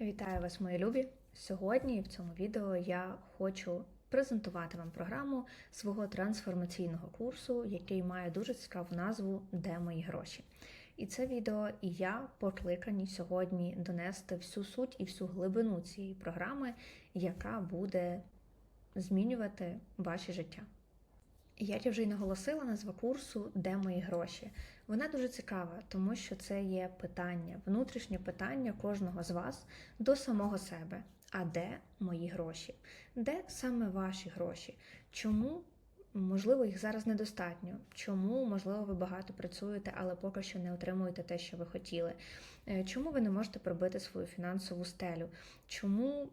Вітаю вас, мої любі! Сьогодні в цьому відео я хочу презентувати вам програму свого трансформаційного курсу, який має дуже цікаву назву Де мої гроші. І це відео і я покликані сьогодні донести всю суть і всю глибину цієї програми, яка буде змінювати ваше життя. Як я вже й наголосила, назва курсу Де мої гроші. Вона дуже цікава, тому що це є питання, внутрішнє питання кожного з вас до самого себе. А де мої гроші? Де саме ваші гроші? Чому, можливо, їх зараз недостатньо? Чому, можливо, ви багато працюєте, але поки що не отримуєте те, що ви хотіли? Е, Чому ви не можете пробити свою фінансову стелю? Чому,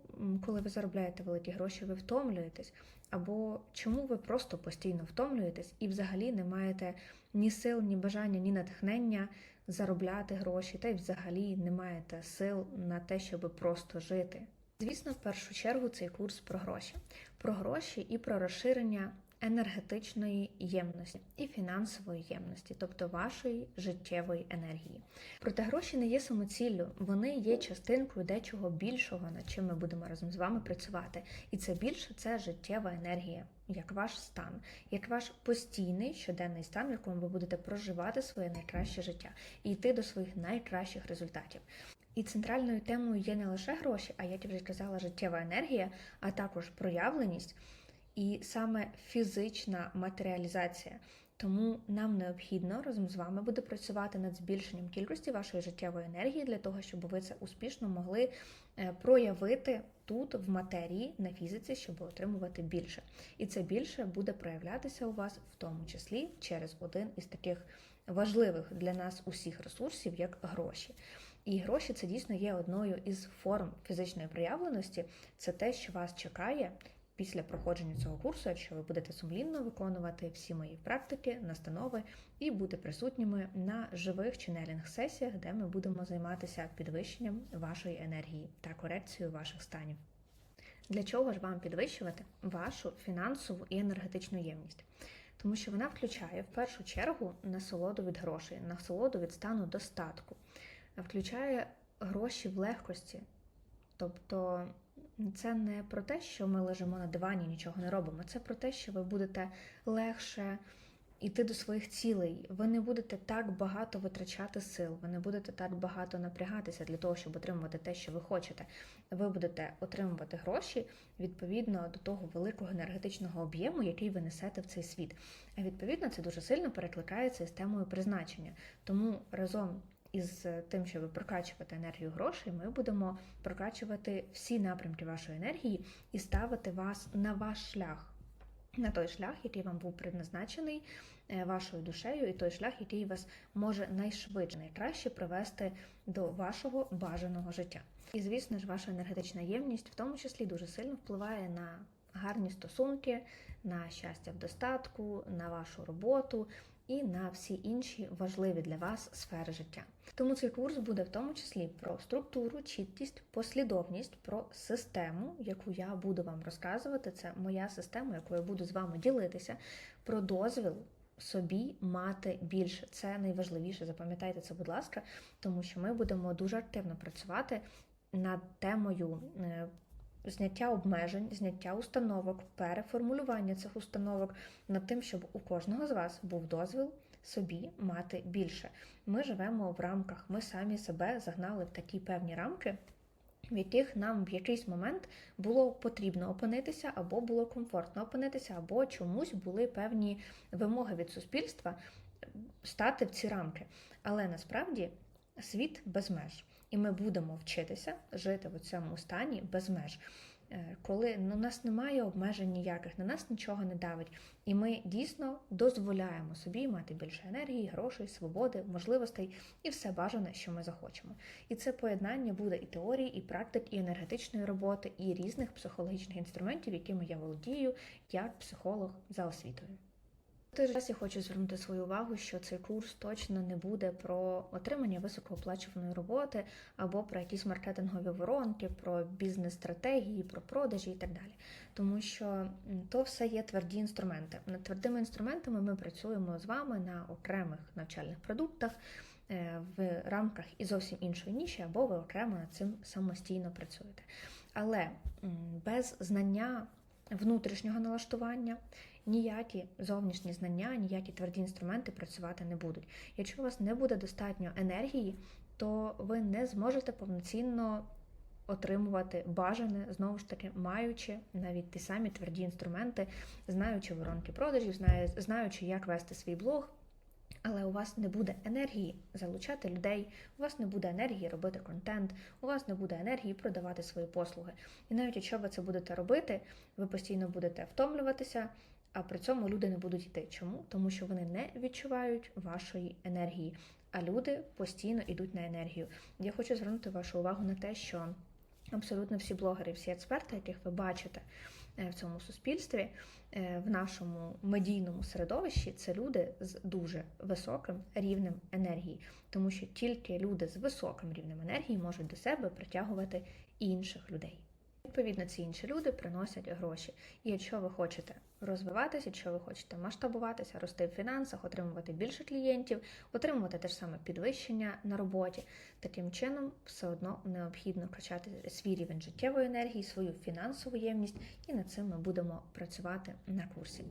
коли ви заробляєте великі гроші, ви втомлюєтесь? Або чому ви просто постійно втомлюєтесь і взагалі не маєте ні сил, ні бажання, ні натхнення заробляти гроші, та й взагалі не маєте сил на те, щоб просто жити? Звісно, в першу чергу цей курс про гроші, про гроші і про розширення енергетичної ємності і фінансової ємності, тобто вашої життєвої енергії. Проте гроші не є самоціллю, вони є частинкою дечого більшого, над чим ми будемо разом з вами працювати. І це більше це життєва енергія, як ваш стан, як ваш постійний щоденний стан, в якому ви будете проживати своє найкраще життя і йти до своїх найкращих результатів. І центральною темою є не лише гроші, а як я вже казала, життєва енергія, а також проявленість і саме фізична матеріалізація. Тому нам необхідно разом з вами буде працювати над збільшенням кількості вашої життєвої енергії для того, щоб ви це успішно могли е, проявити тут, в матерії, на фізиці, щоб отримувати більше. І це більше буде проявлятися у вас, в тому числі через один із таких важливих для нас усіх ресурсів, як гроші. І гроші це дійсно є одною із форм фізичної проявленості. Це те, що вас чекає після проходження цього курсу, якщо ви будете сумлінно виконувати всі мої практики, настанови і бути присутніми на живих ченелінг-сесіях, де ми будемо займатися підвищенням вашої енергії та корекцією ваших станів. Для чого ж вам підвищувати вашу фінансову і енергетичну ємність? Тому що вона включає в першу чергу насолоду від грошей, насолоду від стану достатку, включає гроші в легкості. Тобто це не про те, що ми лежимо на дивані нічого не робимо. Це про те, що ви будете легше йти до своїх цілей. Ви не будете так багато витрачати сил, ви не будете так багато напрягатися для того, щоб отримувати те, що ви хочете. Ви будете отримувати гроші відповідно до того великого енергетичного об'єму, який ви несете в цей світ. А відповідно це дуже сильно перекликається з темою призначення. Тому разом із тим, щоб прокачувати енергію грошей, ми будемо прокачувати всі напрямки вашої енергії і ставити вас на ваш шлях. На той шлях, який вам був предназначений е, вашою душею, і той шлях, який вас може найшвидше, найкраще привести до вашого бажаного життя. І, звісно ж, ваша енергетична ємність в тому числі дуже сильно впливає на гарні стосунки, на щастя в достатку, на вашу роботу і на всі інші важливі для вас сфери життя. Тому цей курс буде в тому числі про структуру, чіткість, послідовність, про систему, яку я буду вам розказувати. Це моя система, якою я буду з вами ділитися, про дозвіл. Собі мати більше. Це найважливіше. Запам'ятайте це, будь ласка, тому що ми будемо дуже активно працювати над темою е, зняття обмежень, зняття установок, переформулювання цих установок над тим, щоб у кожного з вас був дозвіл собі мати більше. Ми живемо в рамках, ми самі себе загнали в такі певні рамки. В яких нам в якийсь момент було потрібно опинитися, або було комфортно опинитися, або чомусь були певні вимоги від суспільства стати в ці рамки. Але насправді світ без меж, і ми будемо вчитися жити в цьому стані без меж. Е, Коли ну, у нас немає обмежень ніяких, на нас нічого не давить, і ми дійсно дозволяємо собі мати більше енергії, грошей, свободи, можливостей і все бажане, що ми захочемо. І це поєднання буде і теорії, і практик, і енергетичної роботи, і різних психологічних інструментів, якими я володію як психолог за освітою. В той же час я хочу звернути свою увагу, що цей курс точно не буде про отримання високооплачуваної роботи або про якісь маркетингові воронки, про бізнес-стратегії, про продажі і так далі. Тому що то все є тверді інструменти. Над твердими інструментами ми працюємо з вами на окремих навчальних продуктах. е, в рамках і зовсім іншої ніші, або ви окремо над цим самостійно працюєте. Але без знання внутрішнього налаштування ніякі зовнішні знання, ніякі тверді інструменти працювати не будуть. Якщо у вас не буде достатньо енергії, то ви не зможете повноцінно отримувати бажане, знову ж таки, маючи навіть ті самі тверді інструменти, знаючи воронки продажів, знаю- знаючи, як вести свій блог. Але у вас не буде енергії залучати людей, у вас не буде енергії робити контент, у вас не буде енергії продавати свої послуги. І навіть якщо ви це будете робити, ви постійно будете втомлюватися, а при цьому люди не будуть йти. Чому? Тому що вони не відчувають вашої енергії, а люди постійно йдуть на енергію. Я хочу звернути вашу увагу на те, що абсолютно всі блогери, всі експерти, яких ви бачите в цьому суспільстві, е, в нашому медійному середовищі, це люди з дуже високим рівнем енергії, тому що тільки люди з високим рівнем енергії можуть до себе притягувати інших людей. Відповідно, ці інші люди приносять гроші. І якщо ви хочете розвиватися, якщо ви хочете масштабуватися, рости в фінансах, отримувати більше клієнтів, отримувати те ж саме підвищення на роботі, таким чином все одно необхідно качати свій рівень життєвої енергії, свою фінансову ємність, і над цим ми будемо працювати на курсі.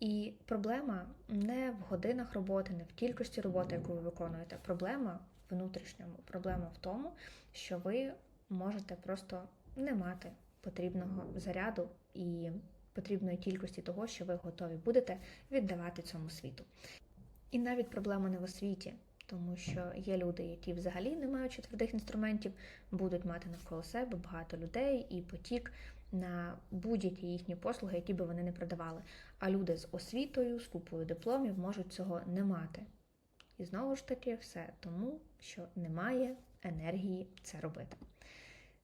І проблема не в годинах роботи, не в кількості роботи, яку ви виконуєте. Проблема внутрішньому. Проблема в тому, що ви можете просто не мати потрібного заряду і потрібної кількості того, що ви готові будете віддавати цьому світу. І навіть проблема не в освіті, тому що є люди, які взагалі не маючи твердих інструментів, будуть мати навколо себе багато людей і потік на будь-які їхні послуги, які би вони не продавали. А люди з освітою, з купою дипломів можуть цього не мати. І знову ж таки, все тому, що немає енергії це робити.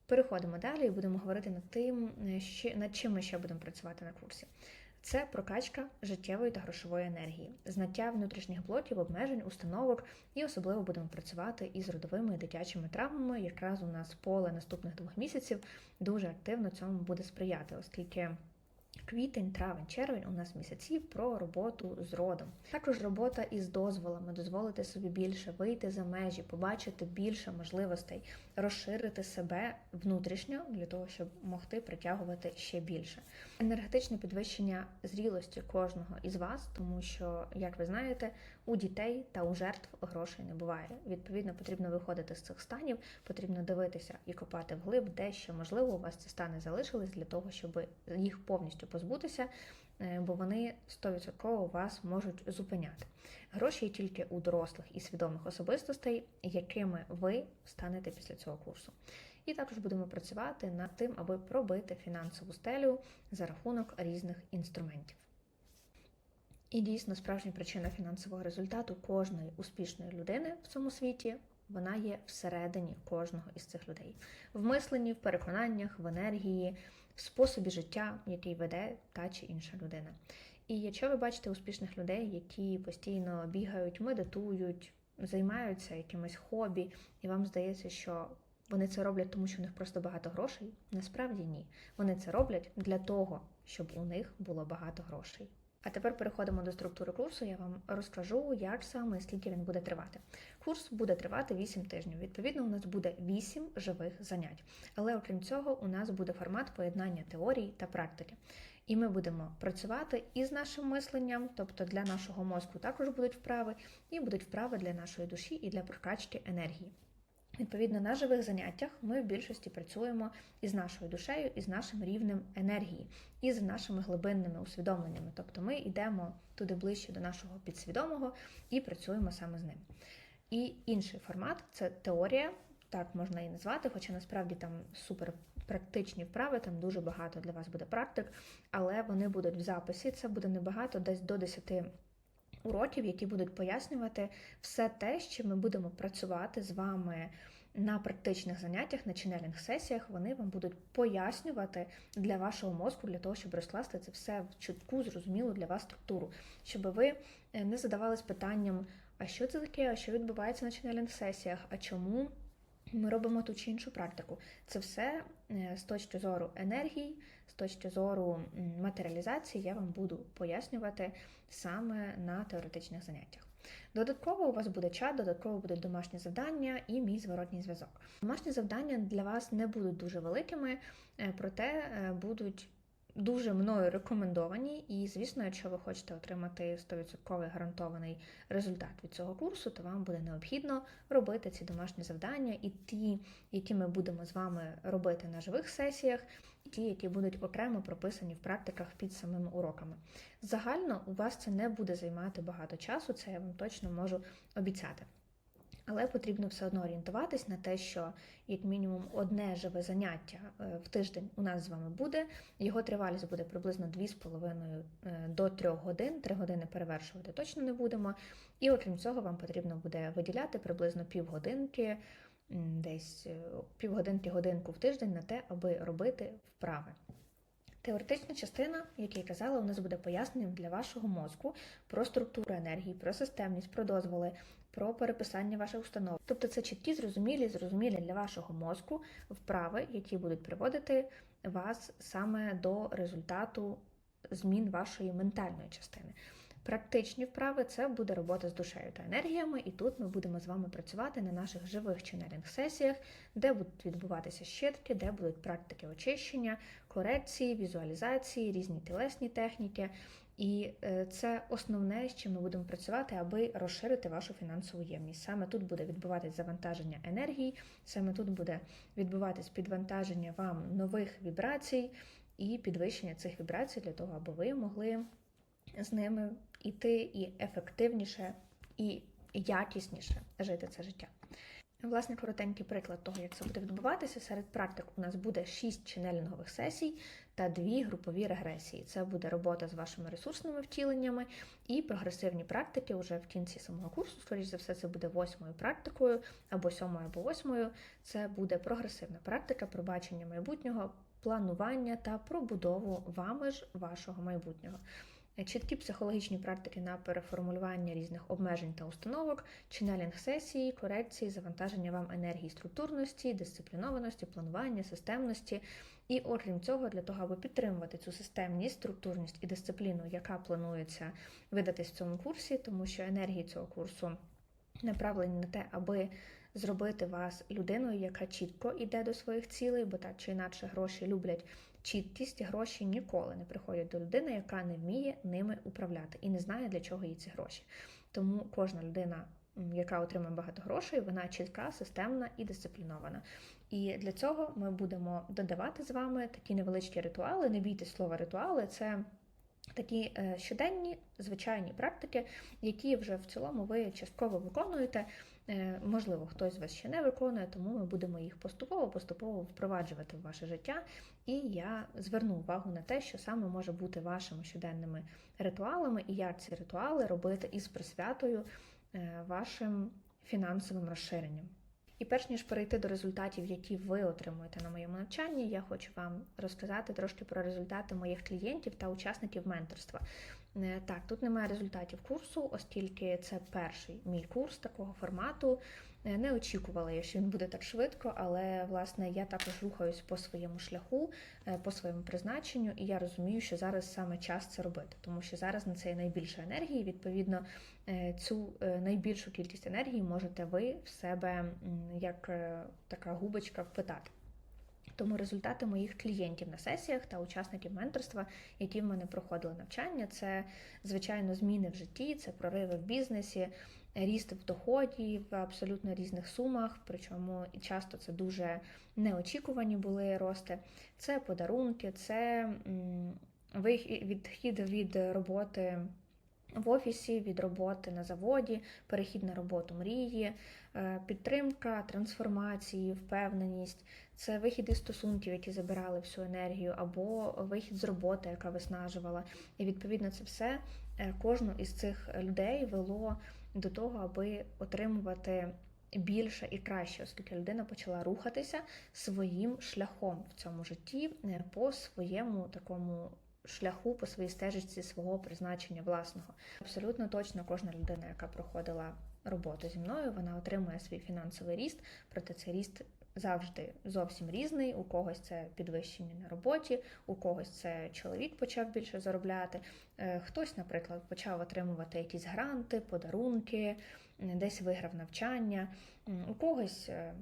Переходимо далі і будемо говорити над тим, е, над чим ми ще будемо працювати на курсі. Це прокачка життєвої та грошової енергії, знаття внутрішніх блоків, обмежень, установок, і особливо будемо працювати із родовими дитячими травмами. Якраз у нас поле наступних двох місяців дуже активно цьому буде сприяти, оскільки Квітень, травень, червень у нас місяці про роботу з родом. Також робота із дозволами, дозволити собі більше вийти за межі, побачити більше можливостей, розширити себе внутрішньо для того, щоб могти притягувати ще більше. Енергетичне підвищення зрілості кожного із вас, тому що, як ви знаєте, у дітей та у жертв грошей не буває. Відповідно, потрібно виходити з цих станів, потрібно дивитися і копати вглиб, де ще можливо у вас ці стани залишились для того, щоб їх повністю позбутися, е, бо вони 100% вас можуть зупиняти. Гроші є тільки у дорослих і свідомих особистостей, якими ви станете після цього курсу. І також будемо працювати над тим, аби пробити фінансову стелю за рахунок різних інструментів. І дійсно справжня причина фінансового результату кожної успішної людини в цьому світі вона є всередині кожного із цих людей в мисленні, в переконаннях, в енергії, в способі життя, який веде та чи інша людина. І якщо ви бачите успішних людей, які постійно бігають, медитують, займаються якимось хобі, і вам здається, що вони це роблять, тому що у них просто багато грошей, насправді ні. Вони це роблять для того, щоб у них було багато грошей. А тепер переходимо до структури курсу. Я вам розкажу, як саме і скільки він буде тривати. Курс буде тривати 8 тижнів. Відповідно, у нас буде 8 живих занять. Але окрім цього, у нас буде формат поєднання теорії та практики. І ми будемо працювати із нашим мисленням, тобто для нашого мозку також будуть вправи, і будуть вправи для нашої душі і для прокачки енергії. Відповідно, на живих заняттях ми в більшості працюємо із нашою душею, із нашим рівнем енергії, і з нашими глибинними усвідомленнями. Тобто ми йдемо туди ближче до нашого підсвідомого і працюємо саме з ним. І інший формат це теорія, так можна її назвати, хоча насправді там супер практичні вправи, там дуже багато для вас буде практик, але вони будуть в записі. Це буде небагато, десь до 10 уроків, які будуть пояснювати все те, чим ми будемо працювати з вами на практичних заняттях, на ченелінг сесіях. Вони вам будуть пояснювати для вашого мозку, для того, щоб розкласти це все в чітку, зрозумілу для вас структуру, щоб ви е, не задавались питанням, а що це таке, а що відбувається на ченелінг сесіях, а чому. Ми робимо ту чи іншу практику. Це все е, з точки зору енергії, з точки зору матеріалізації я вам буду пояснювати саме на теоретичних заняттях. Додатково у вас буде чат, додатково будуть домашні завдання і мій зворотній зв'язок. Домашні завдання для вас не будуть дуже великими, е, проте е, будуть дуже мною рекомендовані. І, звісно, якщо ви хочете отримати 100% гарантований результат від цього курсу, то вам буде необхідно робити ці домашні завдання і ті, які ми будемо з вами робити на живих сесіях, і ті, які будуть окремо прописані в практиках під самими уроками. Загально у вас це не буде займати багато часу, це я вам точно можу обіцяти. Але потрібно все одно орієнтуватись на те, що як мінімум одне живе заняття е, в тиждень у нас з вами буде. Його тривалість буде приблизно 2,5 е, до 3 годин. 3 години перевершувати точно не будемо. І окрім цього, вам потрібно буде виділяти приблизно півгодинки, десь е, півгодинки годинку в тиждень на те, аби робити вправи. Теоретична частина, як я казала, у нас буде поясненням для вашого мозку про структуру енергії, про системність, про дозволи, про переписання ваших установ. Тобто це чіткі, зрозумілі, зрозумілі для вашого мозку вправи, які будуть приводити вас саме до результату змін вашої ментальної частини. Практичні вправи це буде робота з душею та енергіями, і тут ми будемо з вами працювати на наших живих ченелінг-сесіях, де будуть відбуватися щитки, де будуть практики очищення, корекції, візуалізації, різні тілесні техніки. І е, це основне, з чим ми будемо працювати, аби розширити вашу фінансову ємність. Саме тут буде відбуватись завантаження енергії, саме тут буде відбуватись підвантаження вам нових вібрацій і підвищення цих вібрацій для того, аби ви могли з ними йти і ефективніше, і якісніше жити це життя. Власне, коротенький приклад того, як це буде відбуватися. Серед практик у нас буде 6 ченелінгових сесій та 2 групові регресії. Це буде робота з вашими ресурсними втіленнями і прогресивні практики вже в кінці самого курсу. Скоріше за все, це буде восьмою практикою, або сьомою, або восьмою. Це буде прогресивна практика пробачення майбутнього, планування та пробудову вами ж вашого майбутнього. Чіткі психологічні практики на переформулювання різних обмежень та установок, ченелінг сесії, корекції, завантаження вам енергії структурності, дисциплінованості, планування, системності. І окрім цього, для того, аби підтримувати цю системність, структурність і дисципліну, яка планується видатись в цьому курсі, тому що енергії цього курсу направлені на те, аби зробити вас людиною, яка чітко йде до своїх цілей, бо так чи інакше гроші люблять чіткість, гроші ніколи не приходять до людини, яка не вміє ними управляти і не знає, для чого їй ці гроші. Тому кожна людина, яка отримує багато грошей, вона чітка, системна і дисциплінована. І для цього ми будемо додавати з вами такі невеличкі ритуали. Не бійтесь слова ритуали, це. Такі е, щоденні звичайні практики, які вже в цілому ви частково виконуєте. Е, можливо, хтось з вас ще не виконує, тому ми будемо їх поступово-поступово впроваджувати в ваше життя. І я зверну увагу на те, що саме може бути вашими щоденними ритуалами, і як ці ритуали робити із присвятою е, вашим фінансовим розширенням. І перш ніж перейти до результатів, які ви отримуєте на моєму навчанні, я хочу вам розказати трошки про результати моїх клієнтів та учасників менторства. Е, так, тут немає результатів курсу, оскільки це перший мій курс такого формату. Е, не очікувала я, що він буде так швидко, але власне я також рухаюсь по своєму шляху, е, по своєму призначенню, і я розумію, що зараз саме час це робити, тому що зараз на це є найбільше енергії. Відповідно, цю найбільшу кількість енергії можете ви в себе як така губочка впитати. Тому результати моїх клієнтів на сесіях та учасників менторства, які в мене проходили навчання, це звичайно зміни в житті, це прориви в бізнесі, ріст в доході в абсолютно різних сумах. Причому часто це дуже неочікувані були рости. Це подарунки, це відхід від роботи в офісі, від роботи на заводі, перехід на роботу мрії, е, підтримка, трансформації, впевненість, це вихід із стосунків, які забирали всю енергію, або вихід з роботи, яка виснажувала. І відповідно це все е, кожну із цих людей вело до того, аби отримувати. Більше і краще, оскільки людина почала рухатися своїм шляхом в цьому житті по своєму такому шляху по своїй стежечці свого призначення власного. Абсолютно точно кожна людина, яка проходила роботу зі мною, вона отримує свій фінансовий ріст, проте цей ріст завжди зовсім різний. У когось це підвищення на роботі, у когось це чоловік почав більше заробляти. е, Хтось, наприклад, почав отримувати якісь гранти, подарунки, десь виграв навчання. У когось е,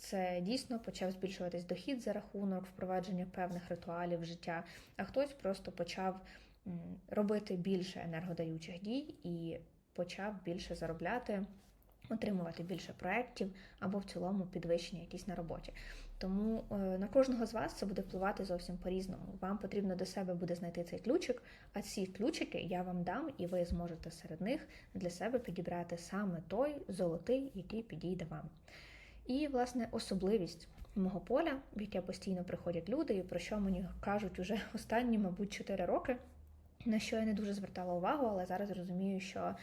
це дійсно почав збільшуватись дохід за рахунок впровадження певних ритуалів життя, а хтось просто почав робити більше енергодаючих дій і почав більше заробляти, отримувати більше проєктів або в цілому підвищення якісь на роботі. Тому е, на кожного з вас це буде впливати зовсім по-різному. Вам потрібно до себе буде знайти цей ключик, а ці ключики я вам дам, і ви зможете серед них для себе підібрати саме той золотий, який підійде вам. І, власне, особливість мого поля, в яке постійно приходять люди, і про що мені кажуть уже останні, мабуть, 4 роки, на що я не дуже звертала увагу, але зараз розумію, що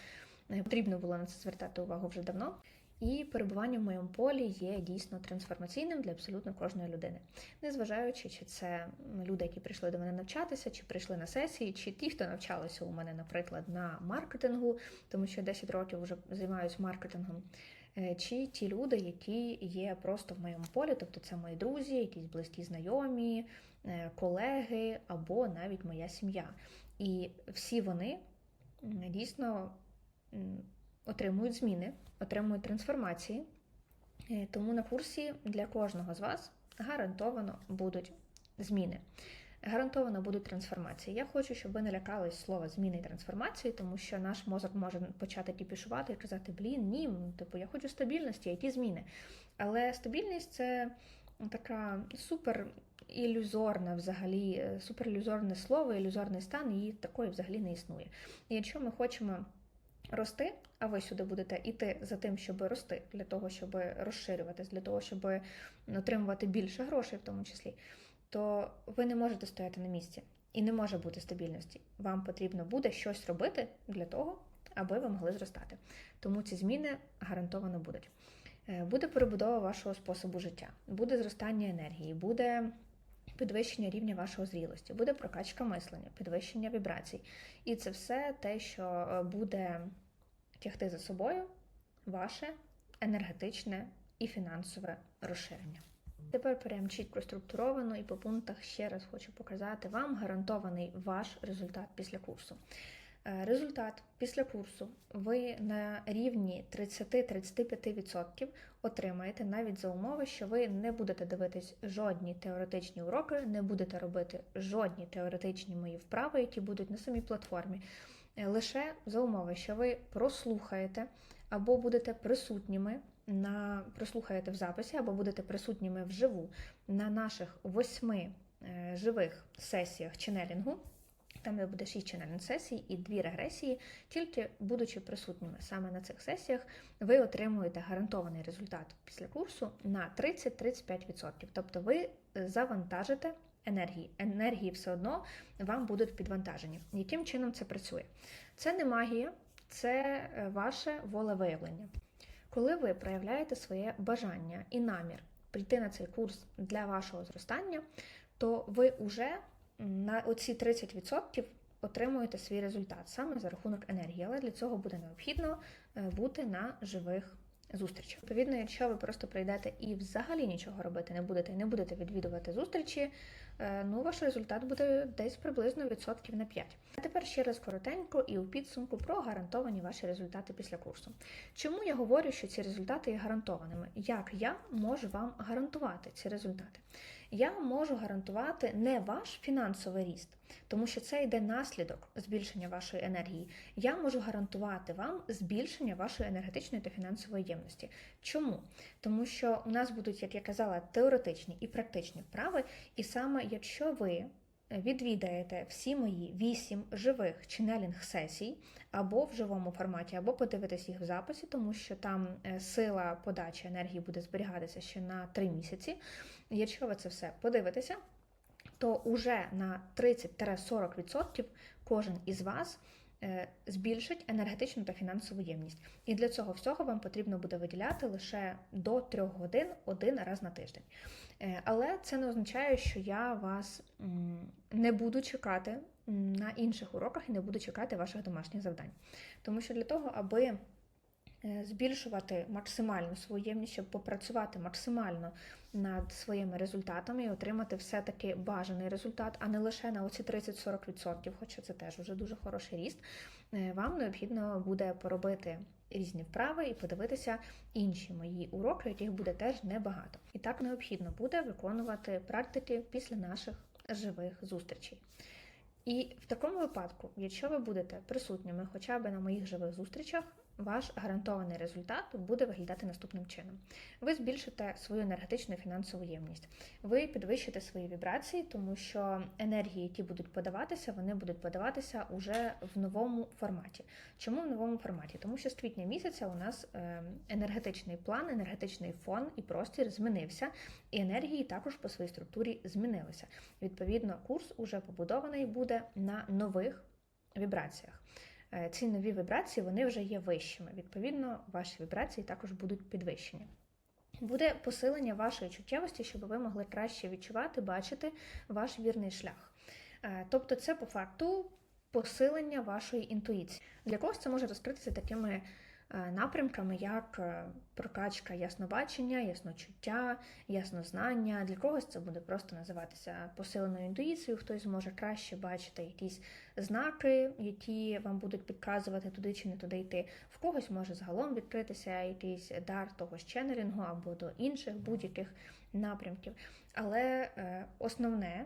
е, потрібно було на це звертати увагу вже давно. І перебування в моєму полі є дійсно трансформаційним для абсолютно кожної людини, незважаючи, чи це люди, які прийшли до мене навчатися, чи прийшли на сесії, чи ті, хто навчалися у мене, наприклад, на маркетингу, тому що 10 років вже займаюся маркетингом. Е, Чи ті люди, які є просто в моєму полі, тобто це мої друзі, якісь близькі знайомі, е, колеги або навіть моя сім'я. І всі вони дійсно отримують зміни, отримують трансформації. Е, Тому на курсі для кожного з вас гарантовано будуть зміни. Гарантовано будуть трансформації. Я хочу, щоб ви не лякались слова зміни і трансформації, тому що наш мозок може почати кіпішувати і казати: блін, ні, ну, типу, я хочу стабільності, які зміни. Але стабільність це така супер ілюзорна взагалі, е, супер ілюзорне слово, ілюзорний стан, і такої взагалі не існує. І якщо ми хочемо рости, а ви сюди будете йти за тим, щоб рости, для того, щоб розширюватись, для того, щоб отримувати більше грошей, в тому числі, то ви не можете стояти на місці і не може бути стабільності. Вам потрібно буде щось робити для того, аби ви могли зростати. Тому ці зміни гарантовано будуть. Е, Буде перебудова вашого способу життя, буде зростання енергії, буде підвищення рівня вашого зрілості, буде прокачка мислення, підвищення вібрацій. І це все те, що е, буде тягти за собою ваше енергетичне і фінансове розширення. Тепер прям чітко структуровано і по пунктах ще раз хочу показати вам гарантований ваш результат після курсу. Е, Результат після курсу ви на рівні 30-35% отримаєте навіть за умови, що ви не будете дивитись жодні теоретичні уроки, не будете робити жодні теоретичні мої вправи, які будуть на самій платформі. Е, Лише за умови, що ви прослухаєте або будете присутніми на прослухаєте в записі, або будете присутніми вживу на наших восьми е, живих сесіях ченелінгу. Там де буде 6 ченельних сесій і дві регресії, тільки будучи присутніми саме на цих сесіях, ви отримуєте гарантований результат після курсу на 30-35%. Тобто ви завантажите енергії. Енергії все одно вам будуть підвантажені. Яким чином це працює? Це не магія, це е, ваше волевиявлення. Коли ви проявляєте своє бажання і намір прийти на цей курс для вашого зростання, то ви вже на оці 30% отримуєте свій результат саме за рахунок енергії. Але для цього буде необхідно е, бути на живих зустрічах. Відповідно, якщо ви просто прийдете і взагалі нічого робити не будете, і не будете відвідувати зустрічі, е, ну ваш результат буде десь приблизно відсотків на 5. А тепер ще раз коротенько і у підсумку про гарантовані ваші результати після курсу. Чому я говорю, що ці результати є гарантованими? Як я можу вам гарантувати ці результати? Я можу гарантувати не ваш фінансовий ріст, тому що це йде наслідок збільшення вашої енергії. Я можу гарантувати вам збільшення вашої енергетичної та фінансової ємності. Чому? Тому що у нас будуть, як я казала, теоретичні і практичні вправи, і саме якщо ви відвідаєте всі мої вісім живих ченелінг сесій або в живому форматі, або подивитесь їх в записі, тому що там е, сила подачі енергії буде зберігатися ще на 3 місяці. Якщо ви це все подивитеся, то уже на 30-40% кожен із вас збільшить енергетичну та фінансову ємність. І для цього всього вам потрібно буде виділяти лише до 3 годин один раз на тиждень. Е, Але це не означає, що я вас не буду чекати на інших уроках і не буду чекати ваших домашніх завдань. Тому що для того, аби е, збільшувати максимально свою ємність, щоб попрацювати максимально над своїми результатами і отримати все-таки бажаний результат, а не лише на оці 30-40%, хоча це теж вже дуже хороший ріст. е, Вам необхідно буде поробити різні вправи і подивитися інші мої уроки, яких буде теж небагато. І так необхідно буде виконувати практики після наших живих зустрічей. І в такому випадку, якщо ви будете присутніми хоча б на моїх живих зустрічах, ваш гарантований результат буде виглядати наступним чином: ви збільшите свою енергетичну і фінансову ємність, ви підвищите свої вібрації, тому що енергії, які будуть подаватися, вони будуть подаватися уже в новому форматі. Чому в новому форматі? Тому що з квітня місяця у нас е, енергетичний план, енергетичний фон і простір змінився, і енергії також по своїй структурі змінилися. Відповідно, курс уже побудований буде на нових вібраціях. Е, Ці нові вібрації вони вже є вищими. Відповідно, ваші вібрації також будуть підвищені. Буде посилення вашої чуттєвості, щоб ви могли краще відчувати, бачити ваш вірний шлях. Е, Тобто, це по факту посилення вашої інтуїції. Для когось це може розкритися такими напрямками, як е, прокачка яснобачення, ясночуття, яснознання. Для когось це буде просто називатися посиленою інтуїцією, хтось зможе краще бачити якісь знаки, які вам будуть підказувати туди чи не туди йти. В когось може загалом відкритися якийсь дар того ж ченнелінгу або до інших будь-яких напрямків. Але е, основне е,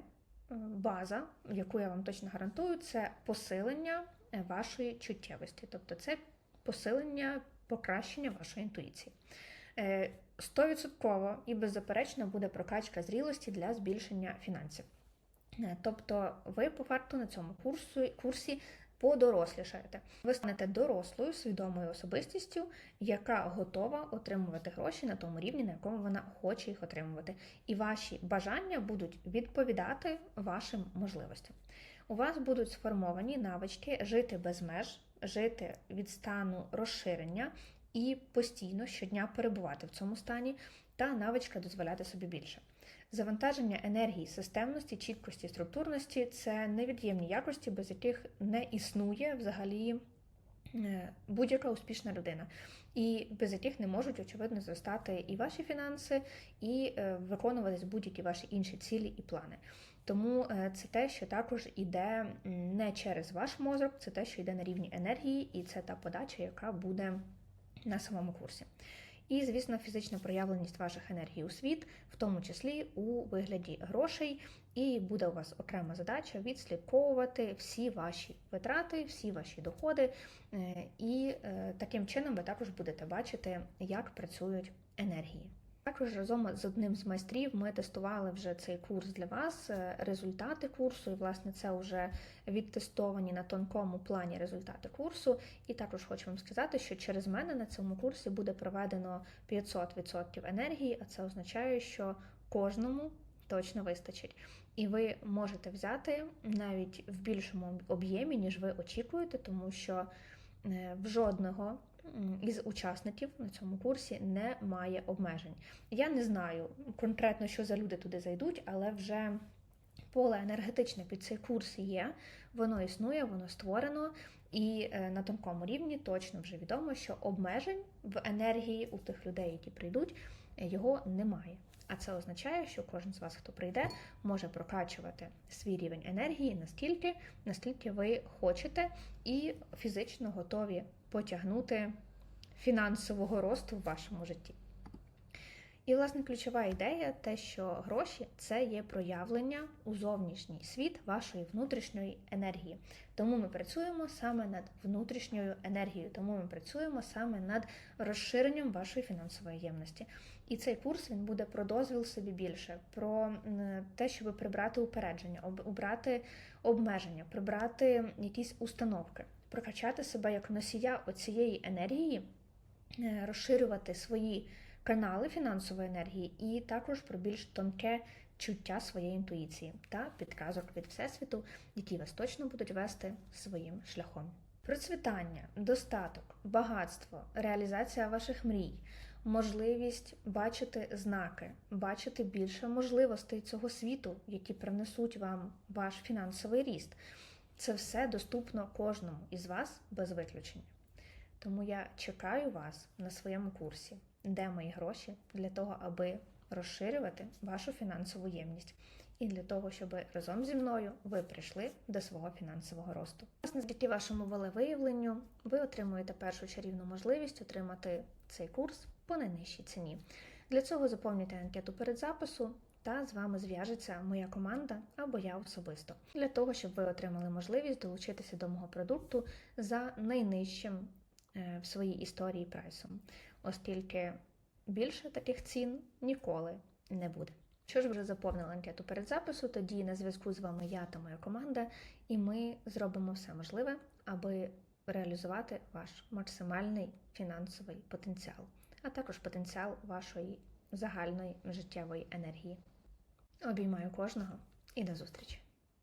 база, яку я вам точно гарантую, це посилення е, вашої чуттєвості, тобто це посилення, покращення вашої інтуїції. Е, Стовідсотково і беззаперечно буде прокачка зрілості для збільшення фінансів. Е, Тобто ви по факту на цьому курсу, курсі подорослішаєте. Ви станете дорослою, свідомою особистістю, яка готова отримувати гроші на тому рівні, на якому вона хоче їх отримувати. І ваші бажання будуть відповідати вашим можливостям. У вас будуть сформовані навички жити без меж, жити від стану розширення і постійно щодня перебувати в цьому стані, та навичка дозволяти собі більше. Завантаження енергії, системності, чіткості, структурності це невід'ємні якості, без яких не існує взагалі е, будь-яка успішна людина, і без яких не можуть, очевидно, зростати і ваші фінанси, і е, виконуватись будь-які ваші інші цілі і плани. Тому е, це те, що також іде не через ваш мозок, це те, що йде на рівні енергії, і це та подача, яка буде на самому курсі. І, звісно, фізична проявленість ваших енергій у світ, в тому числі у вигляді грошей, і буде у вас окрема задача відслідковувати всі ваші витрати, всі ваші доходи, е, і е, таким чином ви також будете бачити, як працюють енергії. Також разом з одним з майстрів ми тестували вже цей курс для вас, е, результати курсу, і власне це вже відтестовані на тонкому плані результати курсу. І також хочу вам сказати, що через мене на цьому курсі буде проведено 500% енергії, а це означає, що кожному точно вистачить. І ви можете взяти навіть в більшому об'ємі, ніж ви очікуєте, тому що е, в жодного із учасників на цьому курсі немає обмежень. Я не знаю конкретно, що за люди туди зайдуть, але вже поле енергетичне під цей курс є, воно існує, воно створено, і е, на тонкому рівні точно вже відомо, що обмежень в енергії у тих людей, які прийдуть, його немає. А це означає, що кожен з вас, хто прийде, може прокачувати свій рівень енергії настільки, наскільки ви хочете, і фізично готові потягнути фінансового росту в вашому житті. І, власне, ключова ідея те, що гроші це є проявлення у зовнішній світ вашої внутрішньої енергії. Тому ми працюємо саме над внутрішньою енергією, тому ми працюємо саме над розширенням вашої фінансової ємності. І цей курс він буде про дозвіл собі більше, про те, щоб прибрати упередження, об- убрати обмеження, прибрати якісь установки, прокачати себе як носія оцієї енергії, е, розширювати свої канали фінансової енергії, і також про більш тонке чуття своєї інтуїції та підказок від Всесвіту, які вас точно будуть вести своїм шляхом. Процвітання, достаток, багатство, реалізація ваших мрій, можливість бачити знаки, бачити більше можливостей цього світу, які принесуть вам ваш фінансовий ріст. Це все доступно кожному із вас без виключення. Тому я чекаю вас на своєму курсі, де мої гроші, для того, аби розширювати вашу фінансову ємність. І для того, щоб разом зі мною ви прийшли до свого фінансового росту. Власне, завдяки вашому волевиявленню ви отримуєте першу чарівну можливість отримати цей курс по найнижчій ціні. Для цього заповнюйте анкету перед запису, та з вами зв'яжеться моя команда або я особисто для того, щоб ви отримали можливість долучитися до мого продукту за найнижчим е, в своїй історії прайсом, оскільки більше таких цін ніколи не буде. Що ж вже заповнили анкету перед запису, тоді на зв'язку з вами я та моя команда, і ми зробимо все можливе, аби реалізувати ваш максимальний фінансовий потенціал, а також потенціал вашої загальної життєвої енергії. Обіймаю кожного і до зустрічі!